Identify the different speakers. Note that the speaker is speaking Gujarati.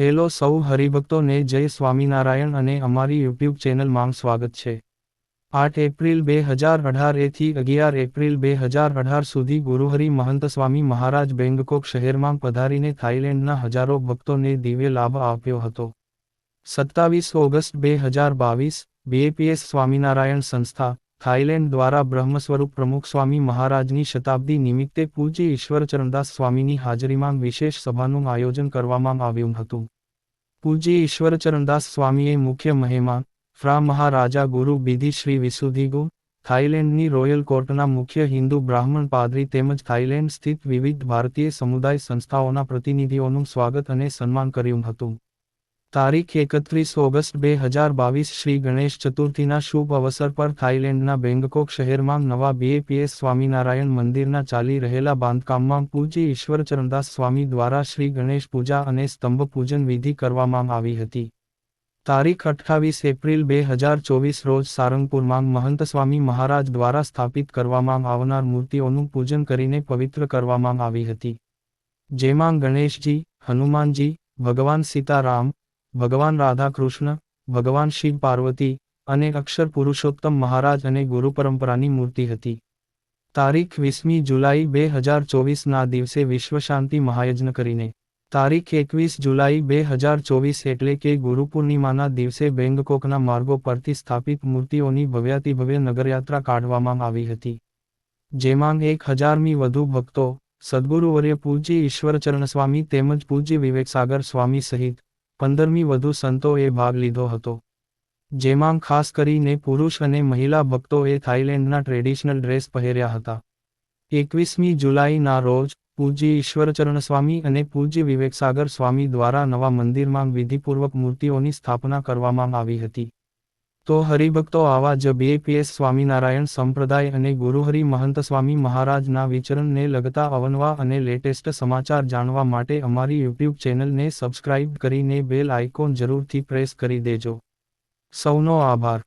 Speaker 1: હેલો સૌ હરિભક્તોને જય સ્વામિનારાયણ અને અમારી યુટ્યુબ ચેનલમાં સ્વાગત છે. આઠ એપ્રિલ બે હજાર અઢારેથી અગિયાર એપ્રિલ બે હજાર અઢાર સુધી ગુરુહરિ મહંત સ્વામી મહારાજ બેંગકોક શહેરમાં પધારીને થાઇલેન્ડના હજારો ભક્તોને દિવ્ય લાભ આપ્યો હતો. સત્તાવીસ ઓગસ્ટ બે હજાર બાવીસ બીએપીએસ સ્વામિનારાયણ સંસ્થા થાઇલેન્ડ દ્વારા બ્રહ્મસ્વરૂપ પ્રમુખ સ્વામી મહારાજની શતાબ્દી નિમિત્તે પૂજ્ય ઈશ્વરચરણદાસ સ્વામીની હાજરીમાં વિશેષ સભાનું આયોજન કરવામાં આવ્યું હતું. પૂજ્ય ઈશ્વરચરણદાસ સ્વામીએ મુખ્ય મહેમાન ફ્રા મહારાજા ગુરુ બિધિ શ્રી વિસુધિગુ થાઇલેન્ડની રોયલ કોર્ટના મુખ્ય હિન્દુ બ્રાહ્મણ પાદરી તેમજ થાઇલેન્ડ સ્થિત વિવિધ ભારતીય સમુદાય સંસ્થાઓના પ્રતિનિધિઓનું સ્વાગત અને સન્માન કર્યું હતું. તારીખ એકત્રીસ ઓગસ્ટ બે હજાર બાવીસ શ્રી ગણેશ ચતુર્થીના શુભ અવસર પર થાઇલેન્ડના બેંગકોક શહેરમાં નવા બીએપીએસ સ્વામિનારાયણ મંદિરના ચાલી રહેલા બાંધકામમાં પૂજ્ય ઈશ્વરચરણદાસ સ્વામી દ્વારા શ્રી ગણેશ પૂજા અને સ્તંભ પૂજન વિધિ કરવામાં આવી હતી. તારીખ અઠ્ઠાવીસ એપ્રિલ બે હજાર ચોવીસ રોજ સારંગપુરમાં મહંત સ્વામી મહારાજ દ્વારા સ્થાપિત કરવામાં આવનાર મૂર્તિઓનું પૂજન કરીને પવિત્ર કરવામાં આવી હતી. જેમાં ગણેશજી, હનુમાનજી, ભગવાન સીતારામ ભગવાન રાધાકૃષ્ણ, ભગવાન શિવ પાર્વતી અને અક્ષર પુરુષોત્તમ મહારાજ અને ગુરુ પરંપરાની મૂર્તિ હતી. તારીખ વીસમી જુલાઈ બે હજાર ચોવીસના દિવસે વિશ્વ શાંતિ મહાયજ્ઞ કરીને. તારીખ એકવીસ જુલાઈ બે હજાર ચોવીસ એટલે કે ગુરુ પૂર્ણિમાના દિવસે બેંગકોકના માર્ગો પરથી સ્થાપિત મૂર્તિઓની ભવ્યાતિભવ્ય નગરયાત્રા કાઢવામાં આવી હતી. જેમાં એક હજારમી વધુ ભક્તો, સદગુરુવર્ય પૂજ્ય ઈશ્વરચરણ સ્વામી તેમજ પૂજ્ય વિવેકસાગર સ્વામી સહિત પંદરમી વધુ સંતોએ ભાગ લીધો હતો. જેમાં ખાસ કરીને પુરુષ અને મહિલા ભક્તોએ થાઇલેન્ડના ટ્રેડિશનલ ડ્રેસ પહેર્યા હતા. એકવીસમી જુલાઈના રોજ, પૂજ્ય ઈશ્વરચરણ સ્વામી અને પૂજ્ય વિવેકસાગર સ્વામી દ્વારા નવા મંદિરમાં વિધિપૂર્વક મૂર્તિઓની સ્થાપના કરવામાં આવી હતી. તો હરિભક્તો આવા જ બીએપીએસ સ્વામિનારાયણ સંપ્રદાય અને ગુરુહરિ મહંત સ્વામી મહારાજના વિચરણને લગતા અવનવા અને લેટેસ્ટ સમાચાર જાણવા માટે અમારી યુટ્યુબ ચેનલને સબસ્ક્રાઇબ કરીને બેલ આઇકોન જરૂરથી પ્રેસ કરી દેજો. સૌનો આભાર.